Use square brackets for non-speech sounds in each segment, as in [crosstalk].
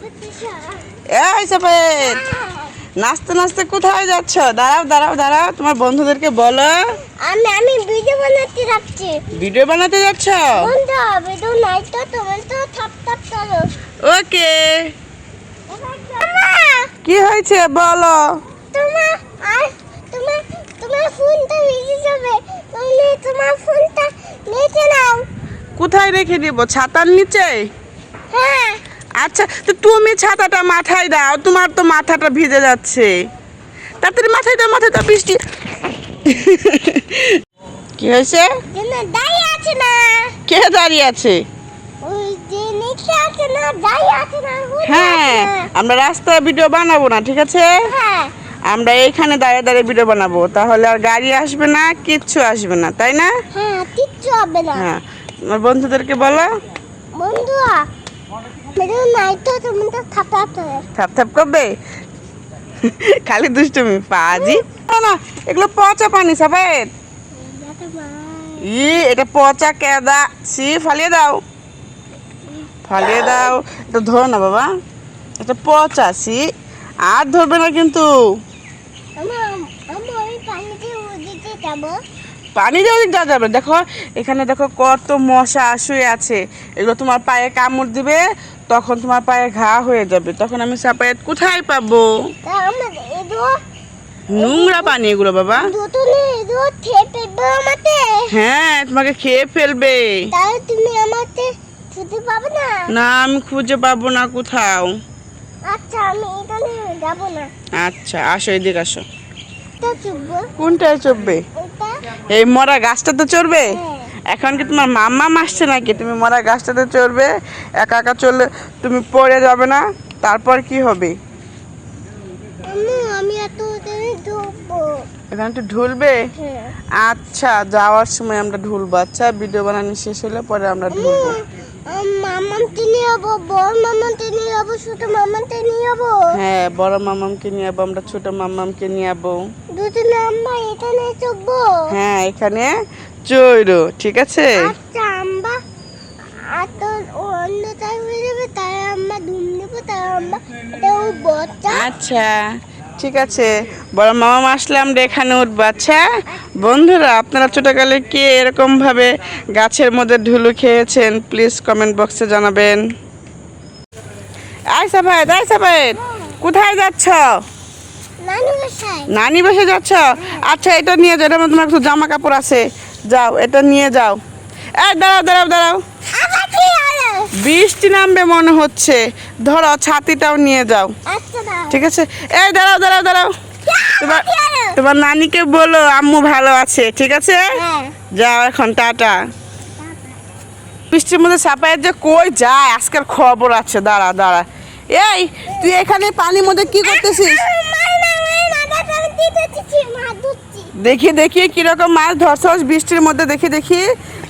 এই সাপেদ নাচতে নাচতে কোথায় যাচ্ছ? দাঁড়াও দাঁড়াও দাঁড়াও তোমার বন্ধুদেরকে বলো। আমি আমি ভিডিও বানাতে যাচ্ছি। ভিডিও বানাতে যাচ্ছ? বন্ধু ভিডিও নাই তো তোমার তো থাপ থাপ করো ওকে কি হয়েছে বলো। তোমার আর তোমার তোমার ফোনটা ভিজে যাবে। তুমি তোমার ফোনটা নিচে নাও। কোথায় রেখে দিব? ছাতার নিচে? আচ্ছা তো তুমি ছাতাটা মাথায় দাও তোমার তো মাথাটা ভিজে যাচ্ছে। তাড়াতাড়ি মাথায় দাও মাথায় দাও বৃষ্টি। [laughs] কি হয়েছে? দাঁড়িয়ে আছে না। কে দাঁড়িয়ে আছে? হ্যাঁ আমরা রাস্তায় ভিডিও বানাবো না ঠিক আছে? হ্যাঁ। আমরা এইখানে দাঁড়িয়ে দাঁড়িয়ে ভিডিও বানাবো তাহলে আর গাড়ি আসবে না কিচ্ছু আসবে না তাই না? হ্যাঁ কিচ্ছু হবে না। হ্যাঁ তোমার বন্ধুদেরকে বলো। থাপ থাপ করবে? খালি দুষ্টুমি পাজি। না এগুলো পচা পানি সাফেদ ই এটা পচা কেদা। সি ফালিয়ে দাও। ফালিয়ে দাও। এটা ধরো না বাবা। এটা পচা সি আর ধরবে না কিন্তু। পানি দিয়ে ওদিক দেওয়া যাবে দেখো এখানে দেখো কত মশা শুয়ে আছে। এগুলো তোমার পায়ে কামড় দিবে। তখন তোমার পায়ে ঘা হয়ে যাবে। তখন আমি সাপায়াত কোথায় পাবো? নোংরা পানি এগুলো বাবা। হ্যাঁ তোমাকে খেয়ে ফেলবে। তুমি পাবে না? না আমি খুঁজে পাবো না কোথাও। আচ্ছা আমি না। আচ্ছা আসো এদিকে আসো। কোনটায় চড়বে এই মরা গাছটা তো চড়বে? হ্যাঁ। এখন কি তোমার মাম্মা আসছে নাকি? তুমি মরা গাছটাতে চড়বে একা একা চললে তুমি পড়ে যাবে না তারপর কি হবে? আমি এত এখানে একটু ঢুলবে? হ্যাঁ। আচ্ছা যাওয়ার সময় আমরা ঢুলবো। আচ্ছা ভিডিও বানানো শেষ হলে পরে আমরা ঢুলবো। মামামকে নিয়ে যাব? বড় মামামকে নিয়ে যাব? ছোট মামামকে নিয়ে যাব? হ্যাঁ বড় মামামকে নিয়ে যাব আমরা ছোট মামামকে নিয়ে যাব। আমরা হ্যাঁ এখানে চৈরো ঠিক আছে? আচ্ছা আমরা আর তো হয়ে যাবে তাই আমরা ধুম নেব তাই আমরা এটা ওই বচ্চা। আচ্ছা। ঠিক আছে। বড় মামা আসলে আমরা এখানে উঠবো আচ্ছা? বন্ধুরা আপনারা ছোটকালে কে এরকম ভাবে গাছের মধ্যে ঢুলু খেয়েছেন প্লিজ কমেন্ট বক্সে জানাবেন। আয় সাফায়েত আয় সাফায়েত। কোথায় যাচ্ছ? নানু বাসায়। বসে যাচ্ছ? আচ্ছা এটা নিয়ে যাও মধ্যে তোমার একটু জামা কাপড় আছে। যাও এটা নিয়ে যাও। এই দাঁড়াও দাঁড়াও দাঁড়াও। বৃষ্টি নামবে মনে হচ্ছে। ধরো ছাতিটাও নিয়ে যাও। আচ্ছা ঠিক আছে? এই দাঁড়াও দাঁড়াও দাঁড়াও। তোমার তোমার নানিকে বলো আম্মু ভালো আছে ঠিক আছে? হ্যাঁ। যাও এখন টাটা। বৃষ্টির মধ্যে সাপায়ের যে কই যায় আজকের খবর আছে। দাঁড়া দাঁড়া। এই তুই এখানে পানির মধ্যে কি করতেছিস? দেখি দেখি কীরকম মাছ ধরছস বৃষ্টির মধ্যে দেখি দেখি।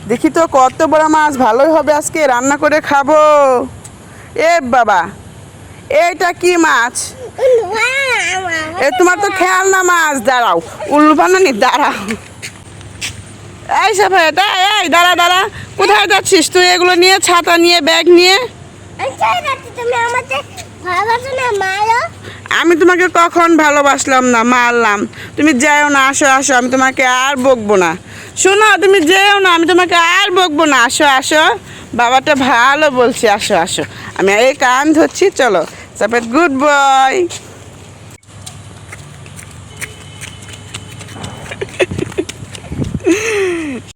দেখি তো কত বড় মাছ, ভালোই হবে আজকে, রান্না করে খাব। এ বাবা, এইটা কি মাছ? এ, তোমার তো খেয়াল না মাছ, দাঁড়াও। উল্লু বানানি দাঁড়াও। এই সাফায়েত এটা, এই, দাঁড়া দাঁড়া। কোথায় যাচ্ছিস তুই? এগুলো নিয়ে, ছাতা নিয়ে, ব্যাগ নিয়ে। আমি তোমাকে কখন ভালোবাসলাম না, মারলাম। তুমি যেও না, আসো আসো, আমি তোমাকে আর বকবো না। শোনো, তুমি যেও না, আমি তোমাকে আর বকবো না। আসো আসো। বাবাটা ভালো বলছি, আসো আসো। আমি এই কান ধরছি, চলো। সাপেট গুড বয়